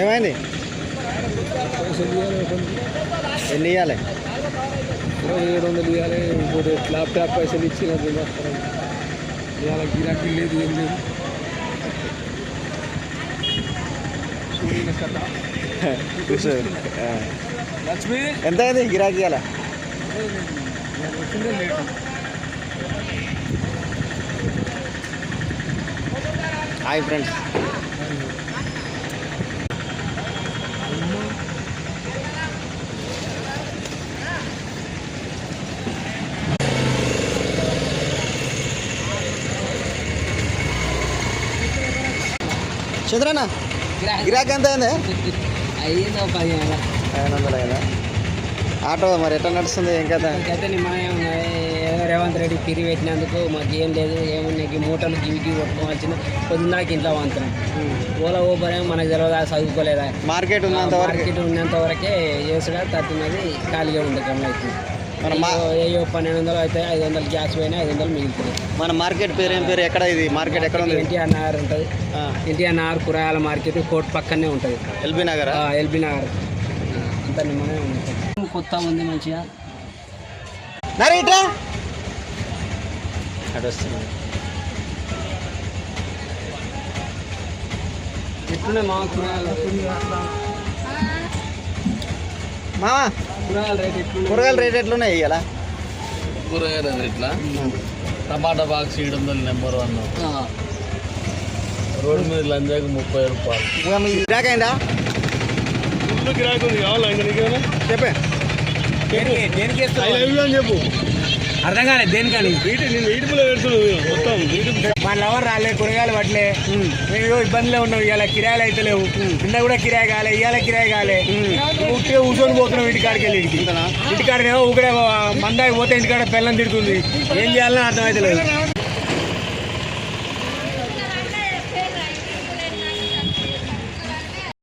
ఏమైంది? ఎన్ని ఇవ్వాలి ఏడు వందలు ఇవ్వాలి ఇంకోటి ల్యాప్టాప్ పైసలు ఇచ్చి ఇవాళ గిరాకీ లేదు ఏం లేదు లక్ష్మి ఎంత అయింది గిరాకీ ఇవ్వాలి హాయ్ ఫ్రెండ్స్. చంద్రన్న గిరాకీ ఎంత అయింది? ఐదు వందలు అయిందా? ఆటో మరి ఎట్లా నడుస్తుంది? ఏం కదా రేవంత్ రెడ్డి తిరిగి పెట్టినందుకు మాకు ఏం లేదు. ఏమున్నాయి మూటలు గివి గివి కొట్టుకోవాల్సిన పొద్దున్నాక ఇంట్లో వంతున్నాం ఓలా ఊబర్ ఏమో మనకు తెలియదా చదువుకోలేదా? మార్కెట్ ఉన్నంత మార్కెట్ ఉన్నంత వరకే చేసుడా తట్టున్నది ఖాళీగా ఉంది కమ్మ అయితే. మన మా- అయ్యో పన్నెండు వందలు అయితే ఐదు వందలు గ్యాస్ పోయినా ఐదు వందలు మిగులుతుంది మన మార్కెట్ పేరు ఏం పేరు? ఎక్కడ ఇది? మార్కెట్ ఎక్కడ ఉంది? ఎన్టీఆర్ నగర్ ఉంటుంది. ఎన్టీఆర్ నగర్ కూరగాయల మార్కెట్ కోర్టు పక్కనే ఉంటుంది. ఎల్బీ నగర్? ఎల్బీ నగర్. అంత నిమ్మనే ఉంటుంది. కొత్త ఉంది మంచిగా. ఎట్లున్నాయి మా కూరగాయలు? కూరగాయల రేట్ ఎట్లున్నాయి? కూరగాయల రేట్ ఎట్లున్నాయి ఇవాళ కూరగాయల రేట్లా? టమాటా బాక్స్ ఏడు వందలు నెంబర్ వన్. ఆ, రోడ్డు మీద లంజాకి ముప్పై రూపాయలు. గిరాకీ అయిందా? ఫుల్ గిరాకీ ఉంది. కావాలా చెప్పే. అని చెప్పు. అర్థం కాలేదు దేనికని? మా లవర్ రాలే కూరగాయలు పట్టలే. మేము ఇబ్బందిలో ఉన్నాం ఇవాళ కిరాయిలు అయితే లేవు నిన్న కూడా కిరాయి కాలే ఇవాళ కిరాయి కాలే. కూర్చొని పోతున్నాం ఇంటికాడికి వెళ్ళి. ఇంటికి ఇంటికాడనేమో ఊకడే మందాకి పోతే ఇంటికాడ పిల్లని తిడుతుంది. ఏం చేయాలని అర్థం లేదు